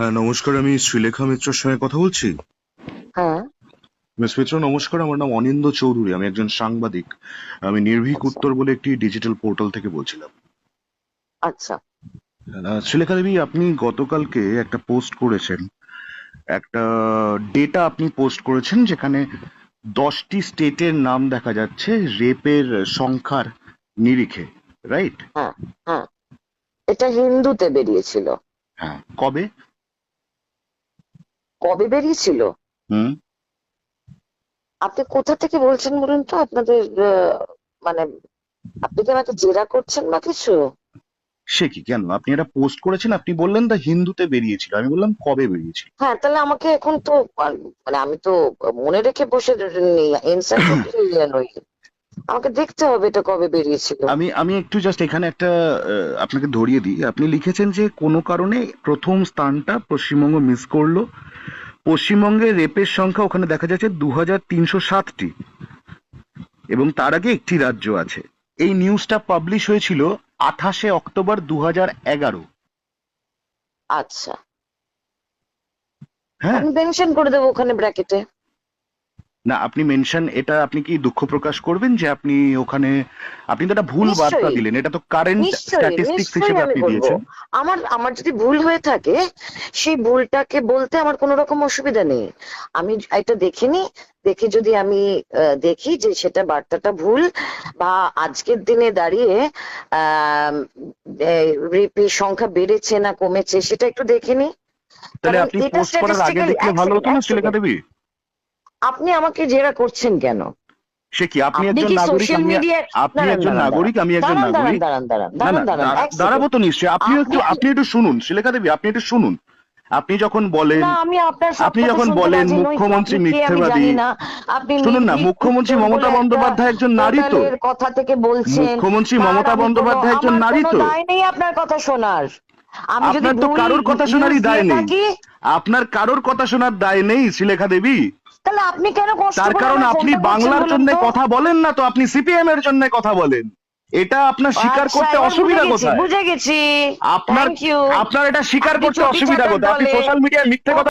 হ্যাঁ নমস্কার আমি শ্রীলেখা মিত্রর সঙ্গে কথা বলছি? হ্যাঁ। মিস মিত্র নমস্কার আমার নাম অনিন্দ চৌধুরী আমি একজন সাংবাদিক। আমি নির্ভীক উত্তর বলে একটি ডিজিটাল পোর্টাল থেকে বলছিলাম। আচ্ছা। শ্রীলেখা দেবী আপনি গতকালকে একটা পোস্ট করেছেন। একটা ডেটা আপনি পোস্ট করেছেন যেখানে দশটি স্টেটের নাম দেখা যাচ্ছে রেপের সংখ্যার নিরিখে রাইট? হ্যাঁ হ্যাঁ। এটা হিন্দুতে বেরিয়েছিল। হ্যাঁ কবে? কবে বেরিয়েছিল? হুম। আপনি কোথা থেকে বলছেন বলুন তো? আপনাদের মানে আপনি কি আমাকে জেরা করছেন বা কিছু? সে কি কেন? আপনি এটা পোস্ট করেছেন আপনি বললেন দা হিন্দুতে বেরিয়েছিল। আমি বললাম কবে বেরিয়েছিল? হ্যাঁ তাহলে আমাকে এখন তো মানে আমি তো মনে রেখে বসে এনসাইক্লোপিডিয়া নই। আমাকে দেখতে হবে এটা কবে বেরিয়েছিল। আমি আমি একটু জাস্ট এখানে একটা আপনাকে ধরিয়ে দিই। আপনি লিখেছেন যে কোনো কারণে প্রথম স্থানটা পশ্চিমবঙ্গ মিস করল। পশ্চিমবঙ্গে রেপের সংখ্যা ওখানে দেখা যাচ্ছে দু হাজার তিনশো সাতটি। এবং তার আগে একটি রাজ্য আছে। এই নিউজটা পাবলিশ হয়েছিল আঠাশে অক্টোবর দু হাজার এগারো। আচ্ছা। হ্যাঁ। আমি মেনশন করে দেবো ওখানে ব্র্যাকেটে না আপনি মেনশন এটা আপনি কি দুঃখ প্রকাশ করবেন যে আপনি ওখানে আপনি তো একটা ভুল বার্তা দিলেন এটা তো কারেন্ট স্ট্যাটিস্টিক্স হিসেবে আপনি দিয়েছেন। আমার আমার যদি ভুল হয়ে থাকে সেই ভুলটাকে বলতে আমার কোনো রকম অসুবিধা নেই। আমি এটা দেখিনি দেখে যদি আমি দেখি যে সেটা বার্তাটা ভুল বা আজকের দিনে দাঁড়িয়ে আহ রেপের সংখ্যা বেড়েছে না কমেছে সেটা একটু দেখে নি। তাহলে আপনি পোস্ট করার আগে দেখলে ভালো হতো না শ্রীলেখা দেবী আপনি আমাকে জেরা করছেন কেন? সে কি আপনি একজন নাগরিক আপনি একজন নাগরিক আমি একজন নাগরিক। দাঁড়াবো তো নিশ্চয়ই। আপনি একটু আপনি- একটু শুনুন শ্রীলেখা দেবী আপনি একটু শুনুন। আপনি যখন বলেন আপনি যখন বলেন মুখ্যমন্ত্রী মিথ্যেবাদী। শুনুন না, মুখ্যমন্ত্রী মমতা বন্দ্যোপাধ্যায় একজন নারী তো। কথা থেকে বলছেন। মুখ্যমন্ত্রী মমতা বন্দ্যোপাধ্যায় একজন নারী তো। নেই আপনার কথা শোনার। আপনার তো কারোর কথা শোনারই দায় নেই। আপনার কারোর কথা শোনার দায় নেই শ্রীলেখা দেবী তাহলে আপনি কেন কষ্ট তার কারণ আপনি বাংলার জন্য কথা বলেন না তো আপনি সিপিএম এর জন্য কথা বলেন। এটা আপনার স্বীকার আচ্ছা, করতে অসুবিধা কোথায়? বুঝে গেছি। আপনার আপনার এটা স্বীকার করতে অসুবিধা কোথায়? আপনি সোশ্যাল মিডিয়ায় মিথ্যে কথা